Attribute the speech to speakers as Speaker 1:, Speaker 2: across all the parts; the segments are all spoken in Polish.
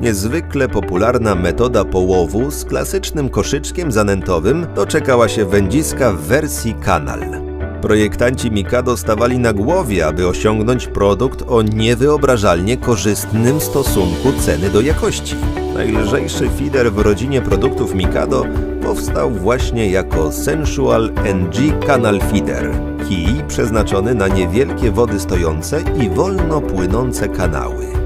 Speaker 1: niezwykle popularna metoda połowu z klasycznym koszyczkiem zanętowym doczekała się wędziska w wersji kanal. Projektanci Mikado stawali na głowie, aby osiągnąć produkt o niewyobrażalnie korzystnym stosunku ceny do jakości. Najlżejszy feeder w rodzinie produktów Mikado powstał właśnie jako Sensual NG Canal Feeder. Kij przeznaczony na niewielkie wody stojące i wolno płynące kanały.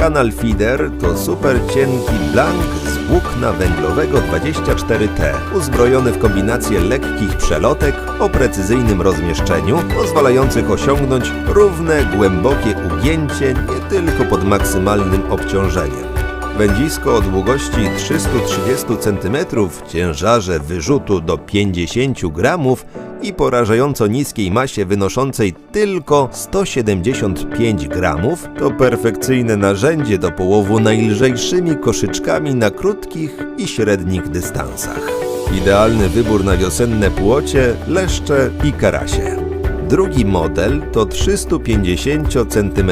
Speaker 1: Kanal Feeder to super cienki blank z włókna węglowego 24T, uzbrojony w kombinację lekkich przelotek o precyzyjnym rozmieszczeniu, pozwalających osiągnąć równe, głębokie ugięcie nie tylko pod maksymalnym obciążeniem. Wędzisko o długości 330 cm, ciężarze wyrzutu do 50 gramów i porażająco niskiej masie wynoszącej tylko 175 gramów to perfekcyjne narzędzie do połowu najlżejszymi koszyczkami na krótkich i średnich dystansach. Idealny wybór na wiosenne płocie, leszcze i karasie. Drugi model to 350 cm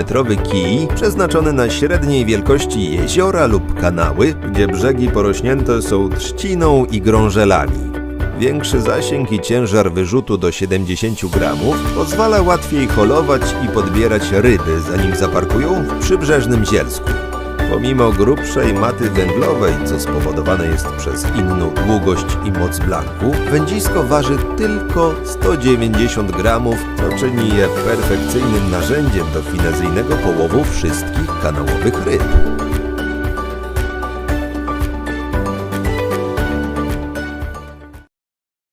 Speaker 1: kij przeznaczony na średniej wielkości jeziora lub kanały, gdzie brzegi porośnięte są trzciną i grążelami. Większy zasięg i ciężar wyrzutu do 70 gramów pozwala łatwiej holować i podbierać ryby, zanim zaparkują w przybrzeżnym zielsku. Pomimo grubszej maty węglowej, co spowodowane jest przez inną długość i moc blanku, wędzisko waży tylko 190 gramów, co czyni je perfekcyjnym narzędziem do finezyjnego połowu wszystkich kanałowych ryb.